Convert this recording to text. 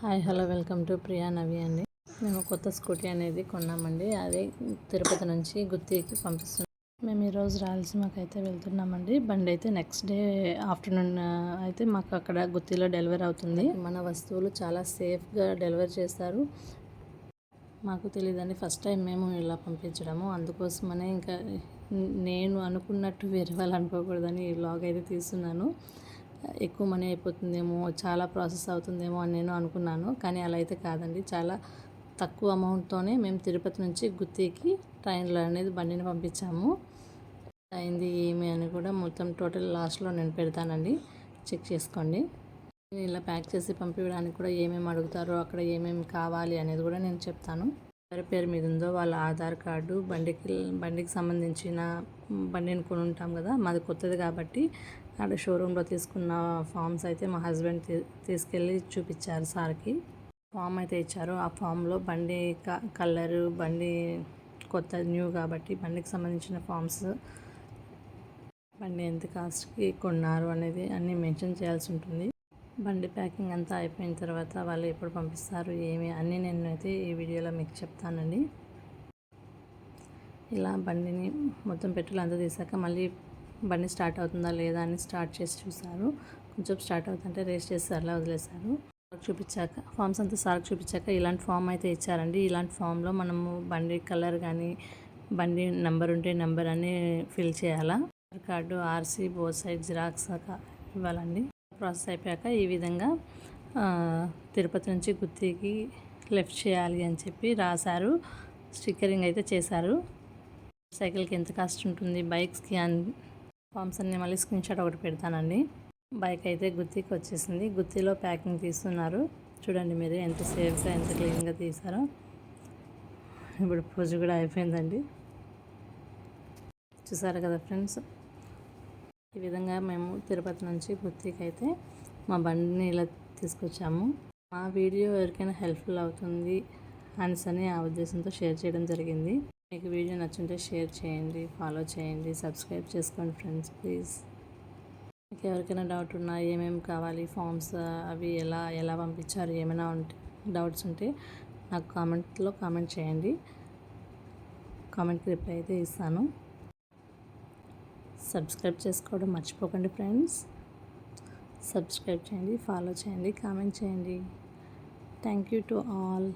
Hi hello welcome to Priya Navi అండి. మేము కొత్త స్కూటీ అనేది కొన్నామండి. అదే తిరుపతి నుంచి గుత్తికి పంపిస్తున్నాం. మేము ఈరోజు రాయలసీమకి అయితే వెళ్తున్నామండి. బండి అయితే నెక్స్ట్ డే ఆఫ్టర్నూన్ అయితే మాకు అక్కడ గుత్తిలో డెలివరీ అవుతుంది. మన వస్తువులు చాలా సేఫ్గా డెలివరీ చేస్తారు. మాకు తెలియదండి ఫస్ట్ టైం మేము ఇలా పంపించడము. అందుకోసమనే ఇంకా నేను అనుకున్నట్టు వేరే వాళ్ళు అనుకోకూడదని ఈ వ్లాగ్ అయితే తీస్తున్నాను. ఎక్కువ మనీ అయిపోతుందేమో చాలా ప్రాసెస్ అవుతుందేమో అని నేను అనుకున్నాను. కానీ అలా అయితే కాదండి. చాలా తక్కువ అమౌంట్తోనే మేము తిరుపతి నుంచి గుత్తికి ట్రైన్లో అనేది బండిని పంపించాము. అయింది ఏమి అని కూడా మొత్తం టోటల్ లాస్ట్లో నేను పెడతానండి. చెక్ చేసుకోండి. నేను ఇలా ప్యాక్ చేసి పంపించడానికి కూడా ఏమేమి అడుగుతారో అక్కడ ఏమేమి కావాలి అనేది కూడా నేను చెప్తాను. ఎవరి పేరు మీద ఉందో వాళ్ళ ఆధార్ కార్డు బండికి బండికి సంబంధించిన బండిని కొనుంటాం కదా మాది కొత్తది కాబట్టి అక్కడ షోరూంలో తీసుకున్న ఫామ్స్ అయితే మా హస్బెండ్ తీసుకెళ్ళి చూపించారు సార్కి. ఫామ్ అయితే ఇచ్చారు. ఆ ఫామ్లో బండి కలరు బండి కొత్త న్యూ కాబట్టి బండికి సంబంధించిన ఫామ్స్ బండి ఎంత కాస్ట్కి కొన్నారు అనేది అన్నీ మెన్షన్ చేయాల్సి ఉంటుంది. బండి ప్యాకింగ్ అంతా అయిపోయిన తర్వాత వాళ్ళు ఎప్పుడు పంపిస్తారు ఏమి అన్నీ నేను అయితే ఈ వీడియోలో మీకు చెప్తానండి. ఇలా బండిని మొత్తం పెట్రోల్ అంతా తీసాక మళ్ళీ బండి స్టార్ట్ అవుతుందా లేదా అని స్టార్ట్ చేసి చూశారు. కొంచెం స్టార్ట్ అవుతుంటే రేస్ చేసి అలా వదిలేశారు చూపించాక ఫామ్స్ అంతా సార్ చూపించాక ఇలాంటి ఫామ్ అయితే ఇచ్చారండి. ఇలాంటి ఫామ్లో మనము బండి కలర్ కానీ బండి నెంబర్ ఉంటే నెంబర్ అని ఫిల్ చేయాలా? Aadhaar card RC both side xerox ఇవ్వాలండి. ప్రాసెస్ అయిపోయాక ఈ విధంగా తిరుపతి నుంచి గుత్తికి లెఫ్ట్ చేయాలి అని చెప్పి రాశారు. స్టిక్కరింగ్ అయితే చేశారు. సైకిల్కి ఎంత కాస్ట్ ఉంటుంది బైక్స్కి అని ఫామ్స్ అన్ని మళ్ళీ స్క్రీన్ షాట్ ఒకటి పెడతానండి. బైక్ అయితే గుత్తికి వచ్చేసింది. గుత్తిలో ప్యాకింగ్ తీస్తున్నారు. చూడండి మీరు ఎంత సేఫ్గా ఎంత క్లీన్గా తీసారో ఇప్పుడు పూజ కూడా అయిపోయిందండి. చూసారు కదా ఫ్రెండ్స్? ఈ విధంగా మేము తిరుపతి నుంచి గుత్తికి అయితే మా బండిని ఇలా తీసుకొచ్చాము. మా వీడియో ఎవరికైనా హెల్ప్ఫుల్ అవుతుంది అని ఆ ఉద్దేశంతో షేర్ చేయడం జరిగింది. మీకు వీడియో నచ్చుంటే షేర్ చేయండి ఫాలో చేయండి సబ్స్క్రైబ్ చేసుకోండి ఫ్రెండ్స్ ప్లీజ్. మీకు ఎవరికైనా డౌట్ ఉన్నా ఏమేమి కావాలి ఫామ్స్ అవి ఎలా ఎలా పంపించారు ఏమైనా ఉంటే డౌట్స్ ఉంటే నాకు కామెంట్లో కామెంట్ చేయండి. కామెంట్కి రిప్లై అయితే ఇస్తాను. సబ్స్క్రైబ్ చేసుకోవడం మర్చిపోకండి ఫ్రెండ్స్. సబ్స్క్రైబ్ చేయండి ఫాలో చేయండి కామెంట్ చేయండి. Thank you to all.